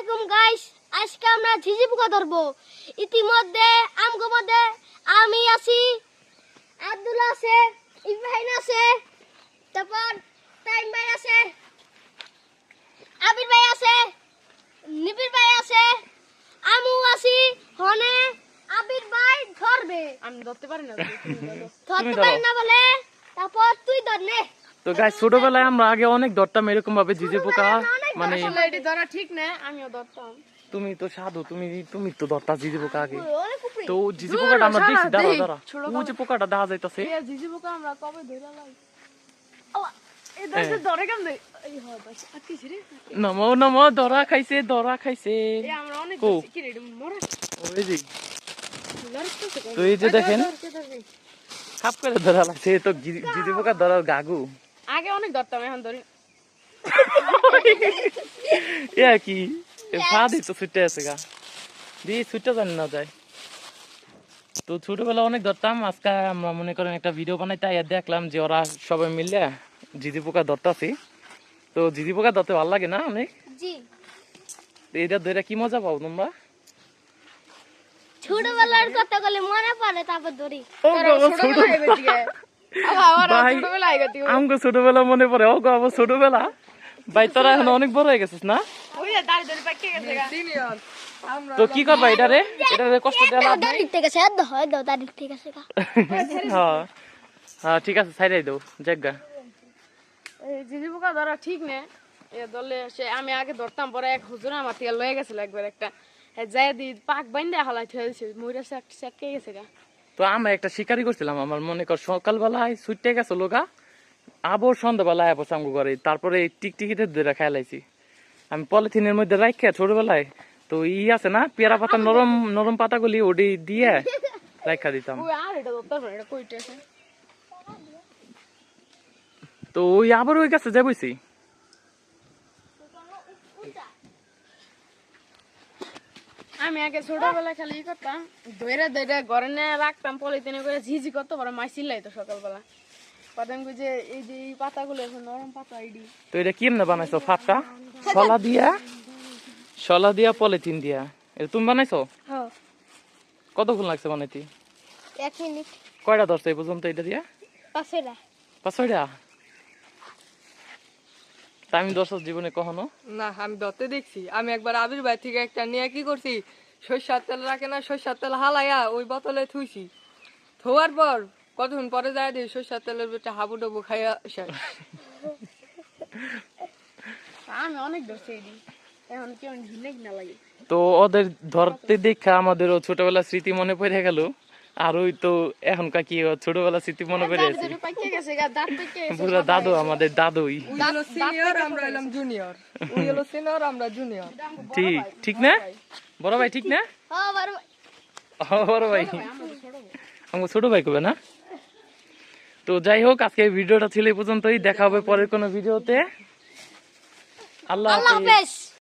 আলাইকুম গাইস আজকে আমরা ঝিঝি পোকা ধরবো। ইতিমধ্যে আমগো মধ্যে আমি আছি আব্দুল আছে ইব্রাহিম আছে তারপর তাইম ভাই আছে আবির ভাই আছে নিবির ভাই আছে আমু আছি হনে আবির ভাই ধরবে। আমি ধরতে পারি না ধরতে ধরো। পারি না বলে তারপর তুই ধর নে। তো গাছ ছোটবেলায় আমরা আগে অনেক ধরতাম এরকম ভাবে জিজে পোকা মানে ঠিক না আমিও ধরতাম। তুমি তো সাধু তুমি তুমি তো ধরতা জিজে পোকা আগে। তো জিজে পোকাটা আমরা দেখছি দাঁড়া দাঁড়া। ও যে পোকাটা দেখা যাইতাছে। জিজি পোকা আমরা কবে ধরে লাই? এই হ্যাঁ। হয় নমো নমো ধরা খাইছে ধরা খাইছে? তো এই যে দেখেন ধর, কে ধরবে? খাপ করে ধরা লাগছে তো জিজে পোকা ধরার গাগু। আগে অনেক ধরতাম এখন ধরি এ আর কি এ ফা দিই তো ছুটে আছে গা। দিয়ে ছুটে জানি না যায়। তো ছোটবেলা অনেক ধরতাম আজকে আমরা মনে করেন একটা ভিডিও বানাইতে আইয়া দেখলাম যে ওরা সবাই মিলে জিজি পোকা ধরতাছি। তো জিজি পোকা ধরতে ভালো লাগে না অনেক? এটা ধরে কি মজা পাও তোমরা? ছোটবেলার কথা বলে মনে পড়ে তারপর ধরি। ভাই, ছোটবেলা মনে পড়ে ও গো আবার ছোটবেলা। ভাই তোরা এখন অনেক বড় হয়ে গেছিস না? তো কি করবা এটারে এটারে কষ্ট দেওয়া হয়। হ্যাঁ। হ্যাঁ ঠিক আছে জায়গা এই জিজি পোকা ধরা ঠিক না। এ দলে সে আমি আগে ধরতাম পরে এক হুজুর আমার থেকে লয়ে গেছিল একবার একটা। যাই দি পাক বাইন্দা হালাই থয়ে দিছে মইরা সেট সেটকে গেছে গা। তো আমরা একটা শিকারি করছিলাম আমার মনে কর সকালবেলায় ছুটে গেছে লোকা আবার সন্ধ্যাবেলায় আবার সামগু করে তারপরে এই টিকটিকিতে ধরে খাইলাইছি আমি পলিথিনের মধ্যে রাখে ছোটবেলায় তো ই আছে না পেয়ারা পাতা নরম নরম পাতাগুলি ওডি দিয়ে রাখা দিতাম। তো ওই আবার ওই গাছে যাবইছি আমি আগে ছোটবেলা খালি ই করতাম ধরে ধরে ঘরে নিয়ে রাখতাম পলিথিনে করে ঝিঝি করতে পারে মাই চিল্লাই তো সকালবেলা প্রথম যে এই যে এই পাতাগুলো এখন নরম পাতা আইডি তো এটা কেমনে বানাইছো ফাপটা শলা দিয়া? শলা দিয়া পলিথিন দিয়া? এটা তুমি বানাইছো? হ্যাঁ কতক্ষণ লাগছে বানাইতে? এক মিনিট। কয়টা ধরছে এই পর্যন্ত এটা দিয়া? পাশে রা পাঁচশোটা তা আমি দশ জীবনে কখনো? না আমি ধরতে দেখছি। আমি একবার আবির ভাই থেকে একটা নিয়ে কি করছি? সরষার তেল রাখে না সরষার তেল হালাইয়া ওই বোতলে থুইছি। থোয়ার পর কতক্ষণ পরে যায় দিই সরষার তেলের ভিতরে হাবু ডুবু খাইয়া শেষ আমি অনেক ধরছি এখন কেমন ঝিনে কিনা লাগে? তো ওদের ধরতে দেখা আমাদেরও ছোটবেলার স্মৃতি মনে পড়ে গেল। আর ওই তো এখনকার কি ও ছোটবেলার স্মৃতি মনে পড়ে দাঁত আছে পুরো দাদু আমাদের দাদুই। উই হলো সিনিয়র আমরা হলাম জুনিয়র উই হলো সিনিয়র আমরা জুনিয়র ঠিক ঠিক না? বড় ভাই। ঠিক না? বড় ভাই। ও, বড় ভাই। আমার ছোট ভাই কবে না? তো যাই হোক আজকে ভিডিওটা ছিল এই পর্যন্তই। দেখা হবে পরের কোনো ভিডিওতে। আল্লাহ হাফেজ।